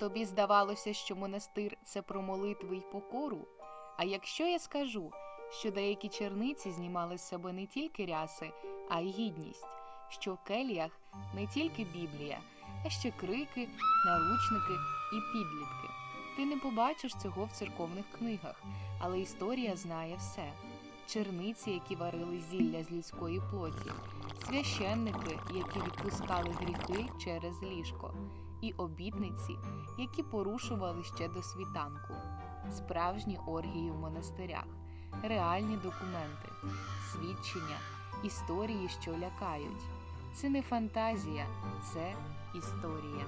Тобі здавалося, що монастир це про молитви й покору. А якщо я скажу, що деякі черниці знімали з себе не тільки ряси, а й гідність, що в келіях не тільки Біблія, а ще крики, наручники і підлітки. Ти не побачиш цього в церковних книгах, але історія знає все. Черниці, які варили зілля з людської плоті, священники, які відпускали гріхи через ліжко, і обітниці, які порушували ще до світанку, справжні оргії в монастирях, реальні документи, свідчення, історії, що лякають. Це не фантазія, це історія.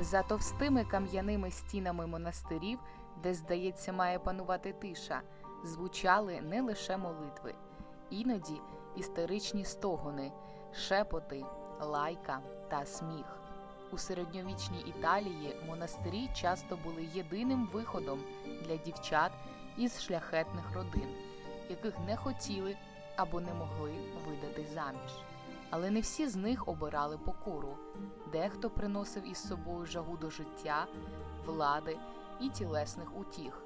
За товстими кам'яними стінами монастирів, де, здається, має панувати тиша, звучали не лише молитви, іноді істеричні стогони, шепоти, лайка та сміх. У середньовічній Італії монастирі часто були єдиним виходом для дівчат із шляхетних родин, яких не хотіли або не могли видати заміж. Але не всі з них обирали покору. Дехто приносив із собою жагу до життя, влади і тілесних утіх.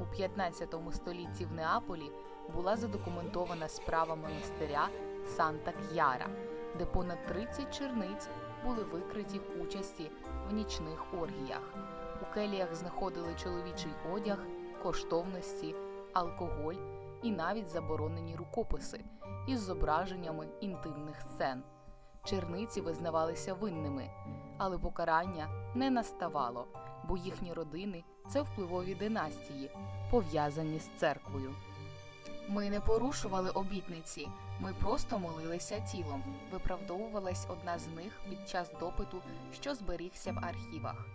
У 15 столітті в Неаполі була задокументована справа монастиря Санта К'яра, де понад 30 черниць були викриті в участі в нічних оргіях. У келіях знаходили чоловічий одяг, коштовності, алкоголь і навіть заборонені рукописи із зображеннями інтимних сцен. Черниці визнавалися винними, але покарання не наставало, бо їхні родини це впливові династії, пов'язані з церквою. Ми не порушували обітниці, ми просто молилися тілом. Виправдовувалась одна з них під час допиту, що зберігся в архівах.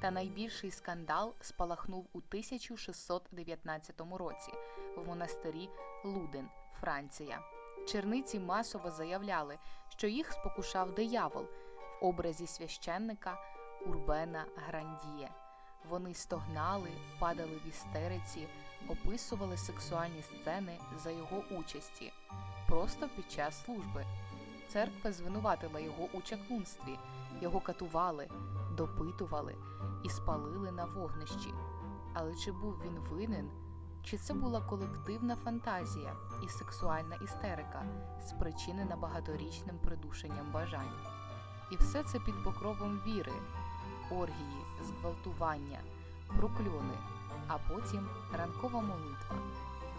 Та найбільший скандал спалахнув у 1619 році в монастирі Луден, Франція. Черниці масово заявляли, що їх спокушав диявол в образі священника Урбена Грандіє. Вони стогнали, падали в істериці, описували сексуальні сцени за його участі просто під час служби. Церква звинуватила його у чаклунстві, його катували, допитували і спалили на вогнищі. Але чи був він винен? Чи це була колективна фантазія і сексуальна істерика, спричинена багаторічним придушенням бажань? І все це під покровом віри, оргії, зґвалтування, прокльони, а потім ранкова молитва.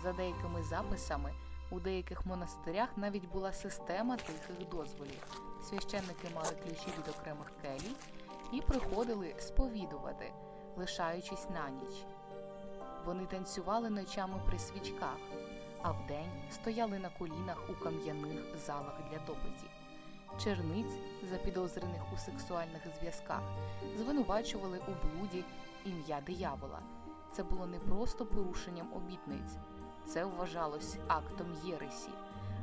За деякими записами, у деяких монастирях навіть була система тихих дозволів. Священники мали ключі від окремих келій і приходили сповідувати, лишаючись на ніч. Вони танцювали ночами при свічках, а вдень стояли на колінах у кам'яних залах для допитів. Черниць, запідозрених у сексуальних зв'язках, звинувачували у блуді ім'я диявола. Це було не просто порушенням обітниць, це вважалось актом єресі,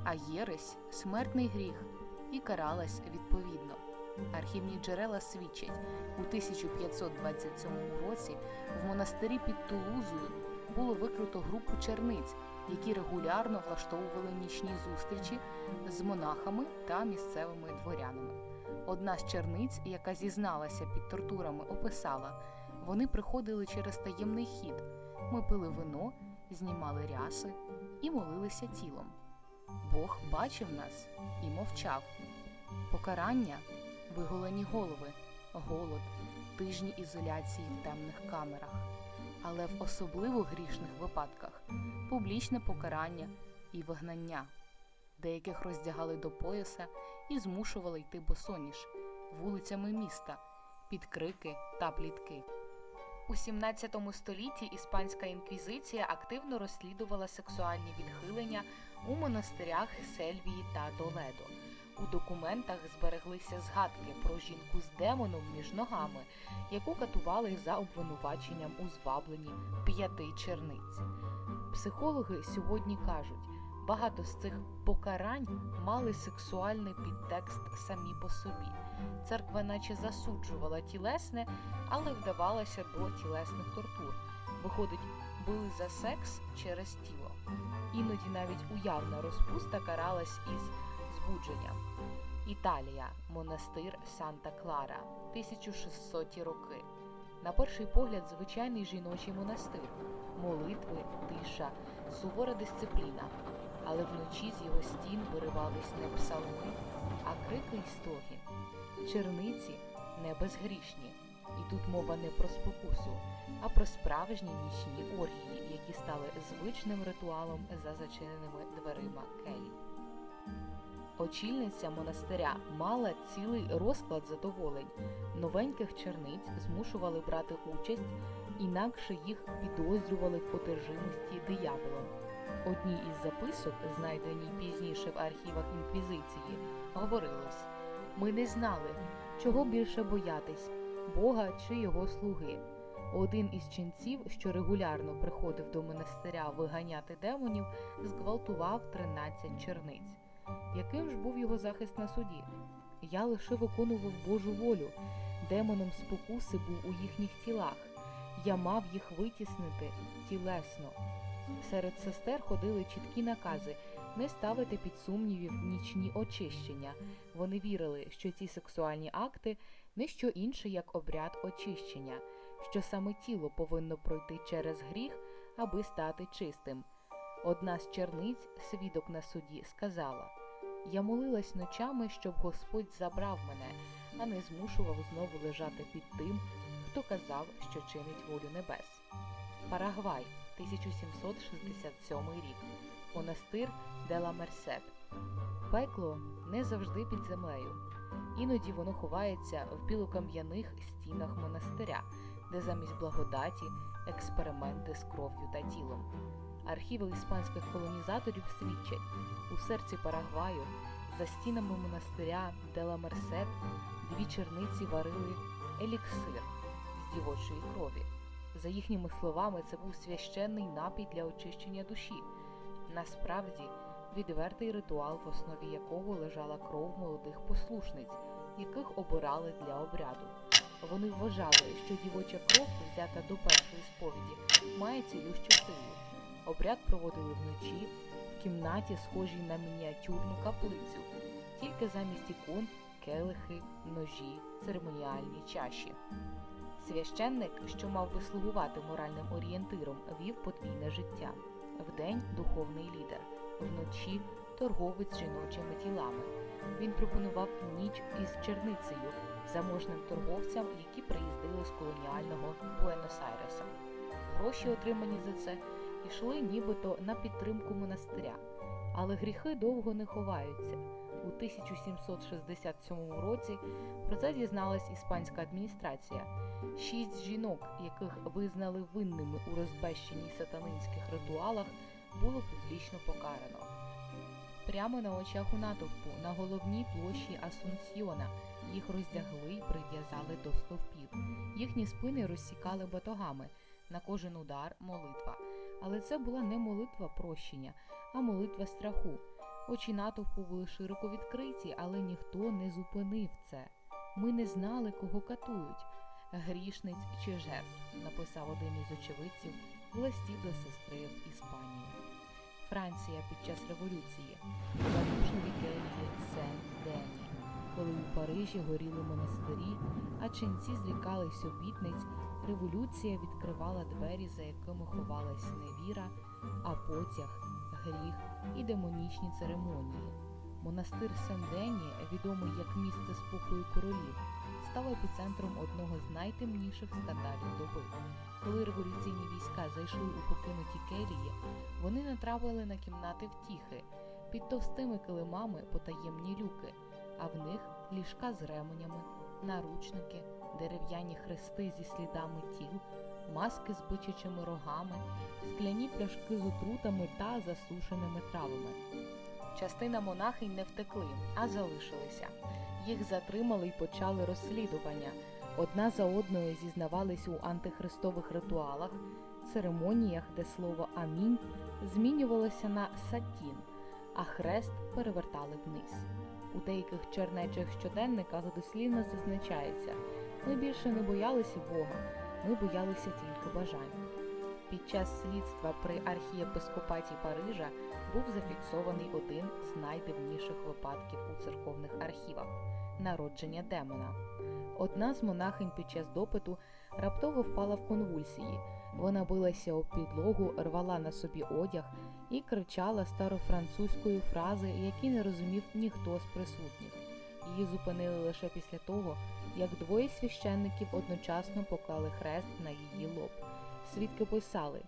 а єресь смертний гріх і каралась відповідно. Архівні джерела свідчать, у 1527 році в монастирі під Тулузою було викрито групу черниць, які регулярно влаштовували нічні зустрічі з монахами та місцевими дворянами. Одна з черниць, яка зізналася під тортурами, описала: вони приходили через таємний хід. Ми пили вино, знімали ряси і молилися тілом. Бог бачив нас і мовчав. Покарання виголені голови, голод, тижні ізоляції в темних камерах, але в особливо грішних випадках публічне покарання і вигнання. Деяких роздягали до пояса і змушували йти босоніж вулицями міста під крики та плітки. У 17 столітті іспанська інквізиція активно розслідувала сексуальні відхилення у монастирях Сельвії та Толедо. У документах збереглися згадки про жінку з демоном між ногами, яку катували за обвинуваченням у звабленні п'яти черниць. Психологи сьогодні кажуть, багато з цих покарань мали сексуальний підтекст самі по собі. Церква наче засуджувала тілесне, але вдавалася до тілесних тортур. Виходить, били за секс через тіло. Іноді навіть уявна розпуста каралась із збудженням. Італія, монастир Санта Клара, 1600 роки. На перший погляд, звичайний жіночий монастир, молитви, тиша, сувора дисципліна. Але вночі з його стін виривались не псалми, а крики й стогін. Черниці не безгрішні. І тут мова не про спокусу, а про справжні нічні оргії, які стали звичним ритуалом за зачиненими дверима келій. Очільниця монастиря мала цілий розклад задоволень. Новеньких черниць змушували брати участь, інакше їх підозрювали в одержимості дияволом. Одній із записок, знайденій пізніше в архівах інквізиції, говорилось: ми не знали, чого більше боятись Бога чи його слуги. Один із ченців, що регулярно приходив до монастиря виганяти демонів, зґвалтував 13 черниць. Яким ж був його захист на суді? Я лише виконував Божу волю. Демоном спокуси був у їхніх тілах. Я мав їх витіснити тілесно. Серед сестер ходили чіткі накази не ставити під сумнівів нічні очищення. Вони вірили, що ці сексуальні акти не що інше, як обряд очищення, що саме тіло повинно пройти через гріх, аби стати чистим. Одна з черниць, свідок на суді, сказала: Я молилась ночами, щоб Господь забрав мене, а не змушував знову лежати під тим, хто казав, що чинить волю небес. Парагвай, 1767 рік. Монастир Дела Мерсет. Пекло не завжди під землею. Іноді воно ховається в білокам'яних стінах монастиря, де замість благодаті експерименти з кров'ю та тілом. Архіви іспанських колонізаторів свідчать у серці Парагваю за стінами монастиря Дела Мерсет дві черниці варили еліксир з дівочої крові. За їхніми словами, це був священний напій для очищення душі. Насправді, відвертий ритуал, в основі якого лежала кров молодих послушниць, яких обирали для обряду. Вони вважали, що дівоча кров, взята до першої сповіді, має цілющу силу. Обряд проводили вночі в кімнаті, схожій на мініатюрну каплицю, тільки замість ікон, келихи, ножі, церемоніальні чаші. Священник, що мав би слугувати моральним орієнтиром, вів подвійне життя. Вдень духовний лідер, вночі торговець жіночими тілами. Він пропонував ніч із черницею заможним торговцям, які приїздили з колоніального Буенос-Айреса. Гроші, отримані за це, йшли нібито на підтримку монастиря, але гріхи довго не ховаються. У 1767 році про це дізналась іспанська адміністрація. Шість жінок, яких визнали винними у розбещенні сатанинських ритуалах, було публічно покарано. Прямо на очах у натовпу на головній площі Асунсьйона їх роздягли й прив'язали до стовпів. Їхні спини розсікали батогами. На кожен удар молитва. Але це була не молитва прощення, а молитва страху. Очі натовпу були широко відкриті, але ніхто не зупинив це. Ми не знали, кого катують грішниць чи жертв, написав один із очевидців в листі до сестри в Іспанії. Франція під час революції задушливі келії Сен-Дені, коли у Парижі горіли монастирі, а ченці зрікались обітниць, революція відкривала двері, за якими ховалась невіра, а потяг, гріх і демонічні церемонії. Монастир Сен-Дені, відомий як місце спокою королів, став епіцентром одного з найтемніших скандалів доби. Коли революційні війська зайшли у покинуті келії, вони натрапили на кімнати втіхи, під товстими килимами потаємні люки, а в них ліжка з ременями, наручники, дерев'яні хрести зі слідами тіл, маски з бичачими рогами, скляні пляшки з отрутами та засушеними травами. Частина монахинь не втекли, а залишилися. Їх затримали й почали розслідування. Одна за одною зізнавались у антихристових ритуалах, церемоніях, де слово амінь змінювалося на сатін, а хрест перевертали вниз. У деяких чернечих щоденниках дослівно зазначається: ми більше не боялися Бога, ми боялися тільки бажань. Під час слідства при архієпископаті Парижа був зафіксований один з найдивніших випадків у церковних архівах народження демона. Одна з монахинь під час допиту раптово впала в конвульсії. Вона билася об підлогу, рвала на собі одяг і кричала старофранцузькою фрази, які не розумів ніхто з присутніх. Її зупинили лише після того, як двоє священників одночасно поклали хрест на її лоб. Свідки писали,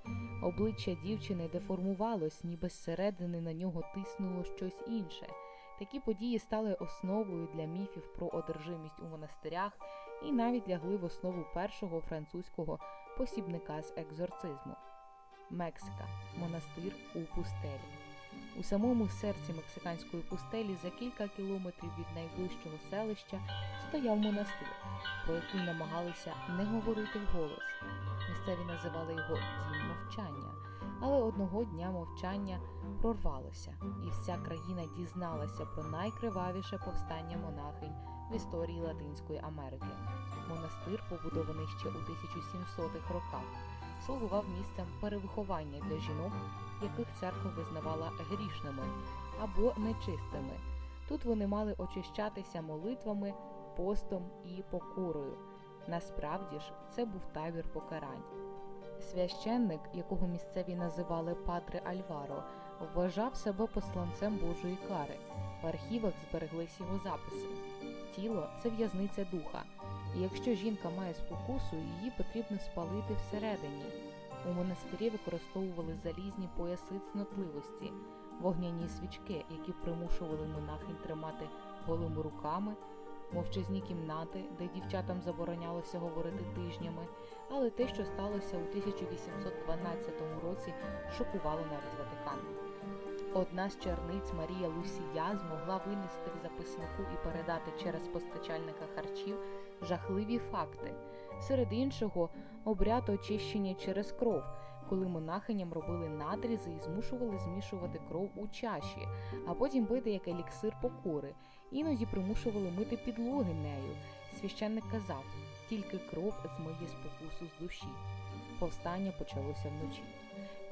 обличчя дівчини деформувалось, ніби зсередини на нього тиснуло щось інше. Такі події стали основою для міфів про одержимість у монастирях і навіть лягли в основу першого французького посібника з екзорцизму. Мексика монастир у пустелі. У самому серці мексиканської пустелі за кілька кілометрів від найближчого селища стояв монастир, про який намагалися не говорити вголос. Місцеві називали його Дім мовчання, але одного дня мовчання прорвалося, і вся країна дізналася про найкривавіше повстання монахинь в історії Латинської Америки. Монастир, побудований ще у 1700-х роках, слугував місцем перевиховання для жінок, яких церква визнавала грішними або нечистими. Тут вони мали очищатися молитвами, постом і покорою. Насправді ж, це був табір покарань. Священник, якого місцеві називали Падре Альваро, вважав себе посланцем Божої кари. В архівах збереглись його записи. Тіло це в'язниця духа, і якщо жінка має спокусу, її потрібно спалити всередині. У монастирі використовували залізні пояси цнотливості, вогняні свічки, які примушували монахинь тримати голими руками, мовчазні кімнати, де дівчатам заборонялося говорити тижнями, але те, що сталося у 1812 році, шокувало навіть Ватикан. Одна з черниць Марія Лусія змогла винести в записнику і передати через постачальника харчів жахливі факти. Серед іншого, обряд очищення через кров, коли монахиням робили надрізи і змушували змішувати кров у чаші, а потім пити як еліксир покори, іноді примушували мити підлоги нею. Священник казав, тільки кров змиє спокусу з душі. Повстання почалося вночі.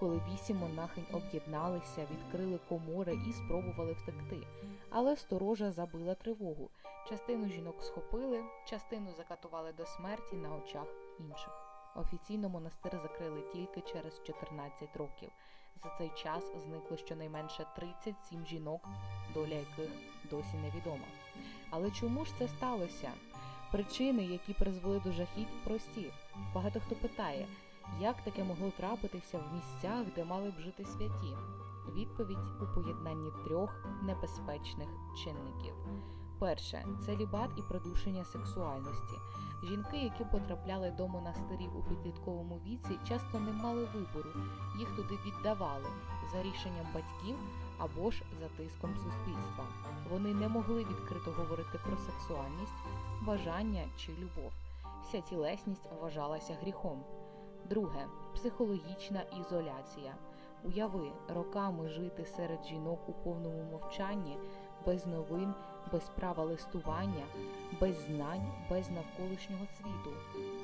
Коли вісім монахинь об'єдналися, відкрили комори і спробували втекти, але сторожа забила тривогу. Частину жінок схопили, частину закатували до смерті на очах інших. Офіційно монастир закрили тільки через 14 років. За цей час зникло щонайменше 37 жінок, доля яких досі невідома. Але чому ж це сталося? Причини, які призвели до жахіть, прості. Багато хто питає, як таке могло трапитися в місцях, де мали б жити святі? Відповідь у поєднанні трьох небезпечних чинників. Перше целібат і придушення сексуальності. Жінки, які потрапляли до монастирів у підлітковому віці, часто не мали вибору, їх туди віддавали за рішенням батьків або ж за тиском суспільства. Вони не могли відкрито говорити про сексуальність, бажання чи любов. Вся тілесність вважалася гріхом. Друге психологічна ізоляція. Уяви, роками жити серед жінок у повному мовчанні, без новин, без права листування, без знань, без навколишнього світу.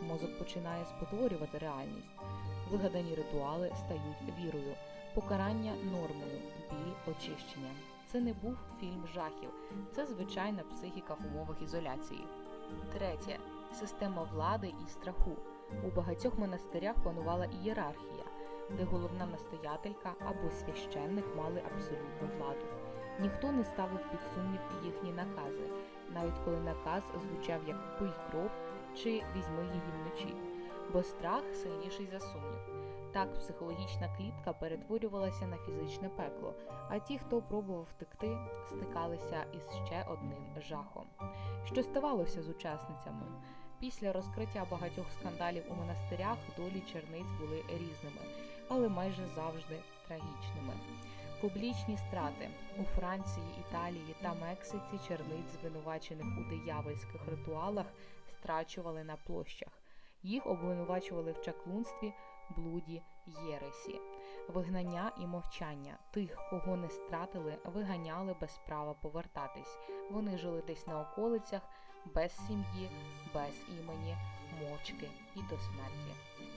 Мозок починає спотворювати реальність. Вигадані ритуали стають вірою, покарання нормою, біль очищення. Це не був фільм жахів, це звичайна психіка в умовах ізоляції. Третє система влади і страху. У багатьох монастирях панувала ієрархія, де головна настоятелька або священник мали абсолютну владу. Ніхто не ставив під сумнів їхні накази, навіть коли наказ звучав як пий кров чи візьми її вночі, бо страх сильніший за сумнів. Так психологічна клітка перетворювалася на фізичне пекло, а ті, хто пробував втекти, стикалися із ще одним жахом. Що ставалося з учасницями? Після розкриття багатьох скандалів у монастирях долі черниць були різними, але майже завжди трагічними. Публічні страти у Франції, Італії та Мексиці черниць, звинувачених у диявольських ритуалах, страчували на площах. Їх обвинувачували в чаклунстві, блуді, єресі, вигнання і мовчання. Тих, кого не стратили, виганяли без права повертатись. Вони жили десь на околицях, без сім'ї, без імені, мовчки і до смерті.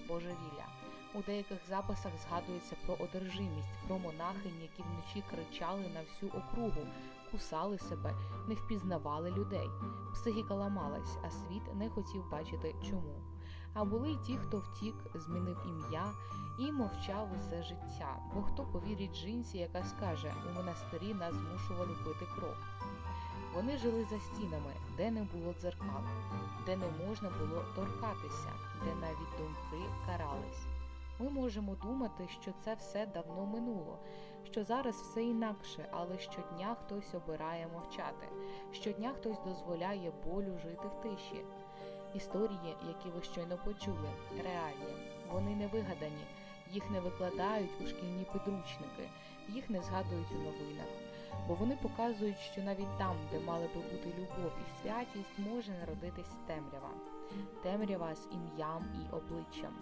Божевілля. У деяких записах згадується про одержимість, про монахинь, які вночі кричали на всю округу, кусали себе, не впізнавали людей. Психіка ламалась, а світ не хотів бачити чому. А були й ті, хто втік, змінив ім'я і мовчав усе життя. Бо хто повірить жінці, яка скаже, у монастирі нас змушували пити кров. Вони жили за стінами, де не було дзеркал, де не можна було торкатися, де навіть думки карались. Ми можемо думати, що це все давно минуло, що зараз все інакше, але щодня хтось обирає мовчати, щодня хтось дозволяє болю жити в тиші. Історії, які ви щойно почули, реальні, вони не вигадані, їх не викладають у шкільні підручники, їх не згадують у новинах, бо вони показують, що навіть там, де мали би бути любов і святість, може народитись темрява, темрява з ім'ям і обличчям.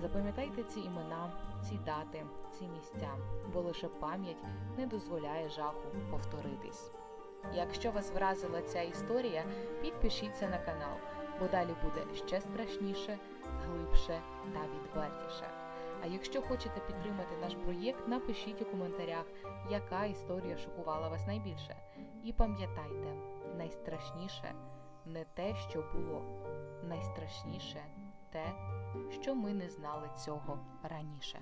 Запам'ятайте ці імена, ці дати, ці місця, бо лише пам'ять не дозволяє жаху повторитись. Якщо вас вразила ця історія, підпишіться на канал, бо далі буде ще страшніше, глибше та відвертіше. А якщо хочете підтримати наш проєкт, напишіть у коментарях, яка історія шокувала вас найбільше. І пам'ятайте, найстрашніше не те, що було, найстрашніше те, що ми не знали цього раніше.